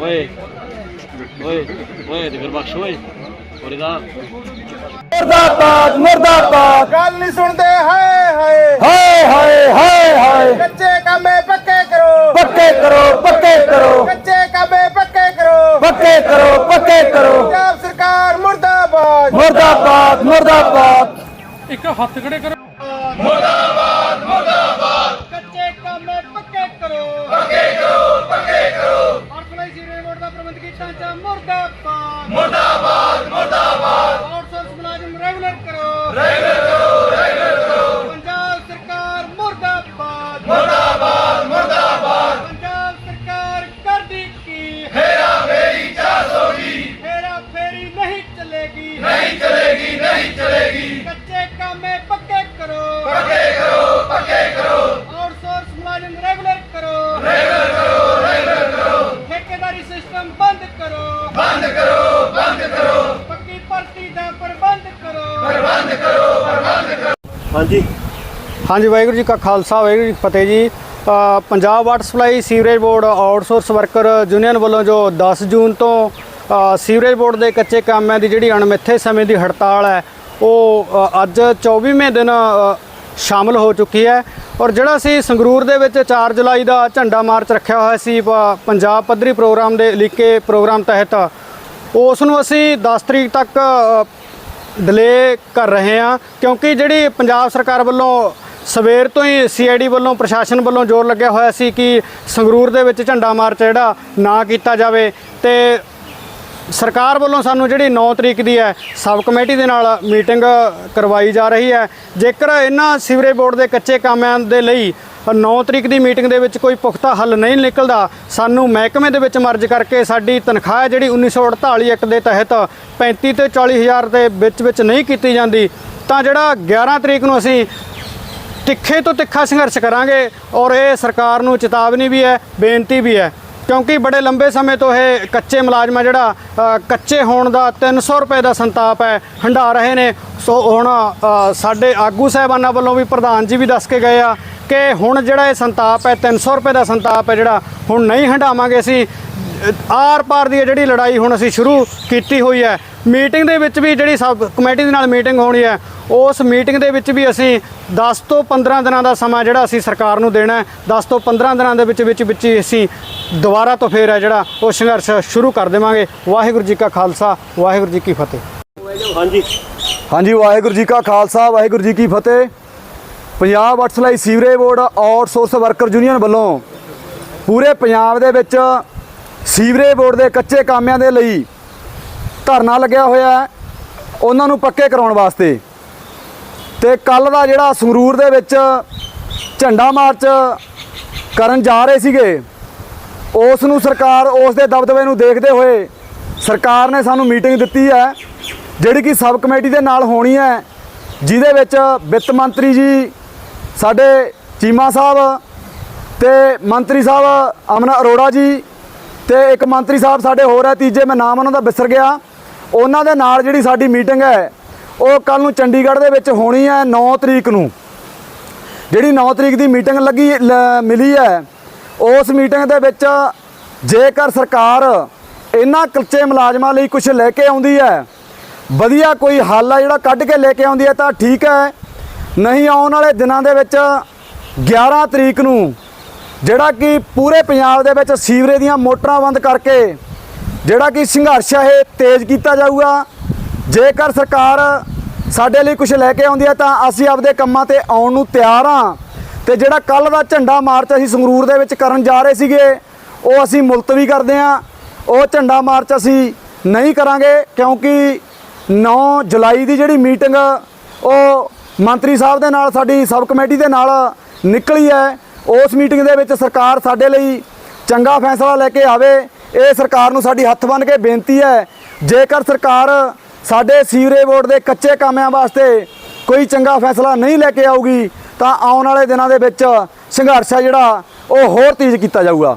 ਓਏ ਓਏ ਓਏ ਤੇ ਫਿਰ ਬਖਸ਼ ਓਏ ਓਰੇ ਦਾ ਮੁਰਦਾਬਾਦ ਮੁਰਦਾਬਾਦ। ਗੱਲ ਨਹੀਂ ਸੁਣਦੇ ਹਾਏ ਹਾਏ। ਹਾਏ ਹਾਏ ਹਾਏ ਹਾਏ। ਕੱਚੇ ਕੰਮੇ ਪੱਕੇ ਕਰੋ। ਪੱਕੇ ਕਰੋ ਪੱਕੇ ਕਰੋ। ਕੱਚੇ ਕੰਮੇ ਪੱਕੇ ਕਰੋ। ਪੱਕੇ ਕਰੋ ਪੱਕੇ ਕਰੋ। ਪੰਜਾਬ ਸਰਕਾਰ ਮੁਰਦਾਬਾਦ। ਮੁਰਦਾਬਾਦ ਮੁਰਦਾਬਾਦ। ਕੱਚੇ están muertas. ਹਾਂਜੀ। ਹਾਂਜੀ ਵਾਹਿਗੁਰੂ ਜੀ ਕਾ ਖਾਲਸਾ ਵਾਹਿਗੁਰੂ ਜੀ ਕੀ ਫਤਿਹ ਜੀ। ਅ, Punjab water supply sewerage board outsource worker union ਵੱਲੋਂ ਜੋ 10 ਜੂਨ ਤੋਂ ਅ, ਸੀਵਰੇਜ ਬੋਰਡ ਦੇ ਕੱਚੇ ਕਾਮਾਂ ਦੀ ਜਿਹੜੀ ਅਣਮਿੱਥੇ ਸਮੇਂ ਦੀ ਹੜਤਾਲ ਹੈ ਉਹ ਅ, ਅੱਜ 24ਵੇਂ ਦਿਨ ਅ, ਸ਼ਾਮਲ ਹੋ ਚੁੱਕੀ ਹੈ। ਔਰ ਜਿਹੜਾ ਸੀ ਸੰਗਰੂਰ ਦੇ ਵਿੱਚ 4 ਜੁਲਾਈ ਦਾ ਝੰਡਾ ਮਾਰਚ ਰੱਖਿਆ ਹੋਇਆ ਸੀ ਪ- ਪੰਜਾਬ ਪੱਧਰੀ ਪ੍ਰੋਗਰਾਮ ਦੇ ਲਿਖੇ ਪ੍ਰੋਗਰਾਮ ਤਹਿਤ ਉਸ ਨੂੰ ਅਸੀਂ 10 ਤਰੀਕ ਤੱਕ ਅ, ਡਿਲੇ ਕਰ ਰਹੇ ਹਾਂ, ਕਿਉਂਕਿ ਜਿਹੜੀ ਪੰਜਾਬ ਸਰਕਾਰ ਵੱਲੋਂ ਸਵੇਰ ਤੋਂ ਹੀ ਸੀਆਈਡੀ ਵੱਲੋਂ, ਪ੍ਰਸ਼ਾਸਨ ਵੱਲੋਂ ਜ਼ੋਰ ਲੱਗਿਆ ਹੋਇਆ ਸੀ ਕਿ ਸੰਗਰੂਰ ਦੇ ਵਿੱਚ ਝੰਡਾ ਮਾਰਚ ਜਿਹੜਾ ਨਾ ਕੀਤਾ ਜਾਵੇ, ਤੇ ਸਰਕਾਰ ਵੱਲੋਂ ਸਾਨੂੰ ਜਿਹੜੀ 9 ਤਰੀਕ ਦੀ ਹੈ, ਸਬ ਕਮੇਟੀ ਦੇ ਨਾਲ ਮੀਟਿੰਗ ਕਰਵਾਈ ਜਾ ਰਹੀ ਹੈ। ਜੇਕਰ ਇਹਨਾਂ ਸੀਵਰੇਜ ਬੋਰਡ ਦੇ ਕੱਚੇ ਕਾਮਾਂ ਦੇ ਲਈ 9 ਤਰੀਕ ਦੀ ਮੀਟਿੰਗ ਦੇ ਵਿੱਚ ਕੋਈ ਪੁਖਤਾ ਹੱਲ ਨਹੀਂ ਨਿਕਲਦਾ, ਸਾਨੂੰ ਮਹਿਕਮੇ ਦੇ ਵਿੱਚ ਮਰਜ ਕਰਕੇ ਸਾਡੀ ਤਨਖਾਹ ਹੈ ਜਿਹੜੀ 1948 ਐਕਟ ਦੇ ਤਹਿਤ 35 ਤੇ 40 ਹਜ਼ਾਰ ਦੇ ਵਿੱਚ ਵਿੱਚ ਨਹੀਂ ਕੀਤੀ ਜਾਂਦੀ, ਤਾਂ ਜਿਹੜਾ 11 ਤਰੀਕ ਨੂੰ ਅਸੀਂ ਤਿੱਖੇ ਤੋਂ ਤਿੱਖਾ ਸੰਘਰਸ਼ ਕਰਾਂਗੇ ਔਰ ਇਹ ਸਰਕਾਰ ਨੂੰ ਚੇਤਾਵਨੀ ਵੀ ਹੈ, ਬੇਨਤੀ ਵੀ ਹੈ। ਕਿਉਂਕਿ ਬੜੇ ਲੰਬੇ ਸਮੇਂ ਤੋਂ ਇਹ ਕੱਚੇ ਮੁਲਾਜ਼ਮ ਆ ਜਿਹੜਾ ਕੱਚੇ ਹੋਣ ਦਾ 300 ਰੁਪਏ ਦਾ ਸੰਤਾਪ ਹੈ, ਹੰਡਾ ਰਹੇ ਨੇ। ਸੋ ਹੁਣ ਸਾਡੇ ਆਗੂ ਸਾਹਿਬਾਨਾਂ ਵੱਲੋਂ ਵੀ ਪ੍ਰਧਾਨ ਜੀ ਵੀ ਦੱਸ ਕੇ ਗਏ ਆ ਕਿ ਹੁਣ ਜਿਹੜਾ ਇਹ ਸੰਤਾਪ ਹੈ 300 ਰੁਪਏ ਦਾ ਸੰਤਾਪ ਹੈ ਜਿਹੜਾ, ਹੁਣ ਨਹੀਂ ਹੰਡਾਵਾਂਗੇ ਅਸੀਂ। ਆਰ ਪਾਰ ਦੀ ਜਿਹੜੀ ਲੜਾਈ ਹੁਣ ਅਸੀਂ ਸ਼ੁਰੂ ਕੀਤੀ ਹੋਈ ਹੈ ਮੀਟਿੰਗ ਦੇ ਵਿੱਚ ਵੀ ਜਿਹੜੀ ਸਬ ਕਮੇਟੀ ਦੇ ਨਾਲ ਮੀਟਿੰਗ ਹੋਣੀ ਹੈ ਉਸ ਮੀਟਿੰਗ ਦੇ ਵਿੱਚ ਵੀ ਅਸੀਂ 10 ਤੋਂ 15 ਦਿਨਾਂ ਦਾ ਸਮਾਂ ਜਿਹੜਾ ਅਸੀਂ ਸਰਕਾਰ ਨੂੰ ਦੇਣਾ ਹੈ 10 ਤੋਂ 15 ਦਿਨਾਂ ਦੇ ਵਿੱਚ ਵਿੱਚ ਵਿੱਚ ਹੀ ਅਸੀਂ ਦੁਬਾਰਾ ਤੋਂ ਫੇਰ ਹੈ ਜਿਹੜਾ ਉਹ ਸੰਘਰਸ਼ ਸ਼ੁਰੂ ਕਰ ਦੇਵਾਂਗੇ। ਵਾਹਿਗੁਰੂ ਜੀ ਕਾ ਖਾਲਸਾ ਵਾਹਿਗੁਰੂ ਜੀ ਕੀ ਫਤਿਹ। ਹਾਂਜੀ। ਹਾਂਜੀ ਵਾਹਿਗੁਰੂ ਜੀ ਕਾ ਖਾਲਸਾ ਵਾਹਿਗੁਰੂ ਜੀ ਕੀ ਫਤਿਹ। Punjab water supply sewerage board outsource worker union ਵੱਲੋਂ ਪੂਰੇ ਪੰਜਾਬ ਦੇ ਵਿੱਚ ਸੀਵਰੇਜ ਬੋਰਡ ਦੇ ਕੱਚੇ ਕਾਮਿਆਂ ਦੇ ਲਈ ਧਰਨਾ ਲੱਗਿਆ ਹੋਇਆ ਹੈ। ਉਹਨਾਂ ਨੂੰ ਪੱਕੇ ਕਰਾਉਣ ਵਾਸਤੇ। ਤੇ ਕੱਲ ਦਾ ਜਿਹੜਾ ਸੰਗਰੂਰ ਦੇ ਵਿੱਚ ਝੰਡਾ ਮਾਰਚ ਕਰਨ ਜਾ ਰਹੇ ਸੀਗੇ, ਉਸ ਨੂੰ ਸਰਕਾਰ ਉਸ ਦੇ ਦਬਦਬੇ ਨੂੰ ਦੇਖਦੇ ਹੋਏ ਸਰਕਾਰ ਨੇ ਸਾਨੂੰ ਮੀਟਿੰਗ ਦਿੱਤੀ ਹੈ, ਜਿਹੜੀ ਕਿ ਸਬ ਕਮੇਟੀ ਦੇ ਨਾਲ ਹੋਣੀ ਹੈ, ਜਿਹਦੇ ਵਿੱਚ ਵਿੱਤ ਮੰਤਰੀ ਜੀ, ਸਾਡੇ ਚੀਮਾ ਸਾਹਿਬ ਤੇ ਮੰਤਰੀ ਸਾਹਿਬ ਅਮਨ ਅਰੋੜਾ ਜੀ ਤੇ ਇੱਕ ਮੰਤਰੀ ਸਾਹਿਬ ਸਾਡੇ ਹੋਰ ਹੈ, ਤੀਜੇ ਮੈਂ ਨਾਮ ਉਹਨਾਂ ਦਾ ਵਿਸਰ ਗਿਆ। ਉਹਨਾਂ ਦੇ ਨਾਲ ਜਿਹੜੀ ਸਾਡੀ ਮੀਟਿੰਗ ਹੈ, ਉਹ ਕੱਲ ਨੂੰ ਚੰਡੀਗੜ੍ਹ ਦੇ ਵਿੱਚ ਹੋਣੀ ਹੈ 9 ਤਰੀਕ ਨੂੰ। ਜਿਹੜੀ 9 ਤਰੀਕ ਦੀ ਮੀਟਿੰਗ ਲੱਗੀ, ਲ- ਮਿਲੀ ਹੈ, ਉਸ ਮੀਟਿੰਗ ਦੇ ਵਿੱਚ ਜੇਕਰ ਸਰਕਾਰ ਇਹਨਾਂ ਕੱਚੇ ਮੁਲਾਜ਼ਮਾਂ ਲਈ ਕੁਝ ਲੈ ਕੇ ਆਉਂਦੀ ਹੈ, ਵਧੀਆ ਕੋਈ ਹੱਲ ਆ ਜਿਹੜਾ ਕੱਢ ਕੇ ਲੈ ਕੇ ਆਉਂਦੀ ਹੈ, ਤਾਂ ਠੀਕ ਹੈ। ਨਹੀਂ ਆਉਣ ਵਾਲੇ ਦਿਨਾਂ ਦੇ ਵਿੱਚ 11 ਤਰੀਕ ਨੂੰ ਜਿਹੜਾ ਕਿ ਪੂਰੇ ਪੰਜਾਬ ਦੇ ਵਿੱਚ ਸੀਵਰੇਜ ਦੀਆਂ ਮੋਟਰਾਂ ਬੰਦ ਕਰਕੇ ਜਿਹੜਾ ਕਿ ਸੰਘਰਸ਼ ਹੈ ਇਹ ਤੇਜ਼ ਕੀਤਾ ਜਾਊਗਾ। ਜੇਕਰ ਸਰਕਾਰ ਸਾਡੇ ਲਈ ਕੁਝ ਲੈ ਕੇ ਆਉਂਦੀ ਹੈ ਤਾਂ ਅਸੀਂ ਆਪਦੇ ਕੰਮਾਂ ਤੇ ਆਉਣ ਨੂੰ ਤਿਆਰ ਹਾਂ ਤੇ ਜਿਹੜਾ ਕੱਲ ਦਾ ਝੰਡਾ ਮਾਰਚ ਅਸੀਂ ਸੰਗਰੂਰ ਦੇ ਵਿੱਚ ਕਰਨ ਜਾ ਰਹੇ ਸੀਗੇ, ਉਹ ਅਸੀਂ ਮੁਲਤਵੀ ਕਰਦੇ ਹਾਂ ਉਹ ਝੰਡਾ ਮਾਰਚ ਅਸੀਂ ਨਹੀਂ ਕਰਾਂਗੇ, ਕਿਉਂਕਿ 9 ਜੁਲਾਈ ਦੀ ਜਿਹੜੀ ਮੀਟਿੰਗ, ਉਹ ਮੰਤਰੀ ਸਾਹਿਬ ਦੇ ਨਾਲ, ਸਾਡੀ ਸਬ ਕਮੇਟੀ ਦੇ ਨਾਲ ਨਿਕਲੀ ਹੈ। ਉਸ ਮੀਟਿੰਗ ਦੇ ਵਿੱਚ ਸਰਕਾਰ ਸਾਡੇ ਲਈ ਚੰਗਾ ਫੈਸਲਾ ਲੈ ਕੇ ਆਵੇ, ਇਹ ਸਰਕਾਰ ਨੂੰ ਸਾਡੀ ਹੱਥ ਬੰਨ੍ਹ ਕੇ ਬੇਨਤੀ ਹੈ, ਜੇਕਰ ਸਰਕਾਰ ਸਾਡੇ ਸੀਵਰੇਜ ਬੋਰਡ ਦੇ ਕੱਚੇ ਕਾਮਿਆਂ ਵਾਸਤੇ ਕੋਈ ਚੰਗਾ ਫੈਸਲਾ ਨਹੀਂ ਲੈ ਕੇ ਆਊਗੀ, ਤਾਂ ਆਉਣ ਵਾਲੇ ਦਿਨਾਂ ਦੇ ਵਿੱਚ ਸੰਘਰਸ਼ ਹੈ ਜਿਹੜਾ, ਉਹ ਹੋਰ ਤੇਜ਼ ਕੀਤਾ ਜਾਊਗਾ।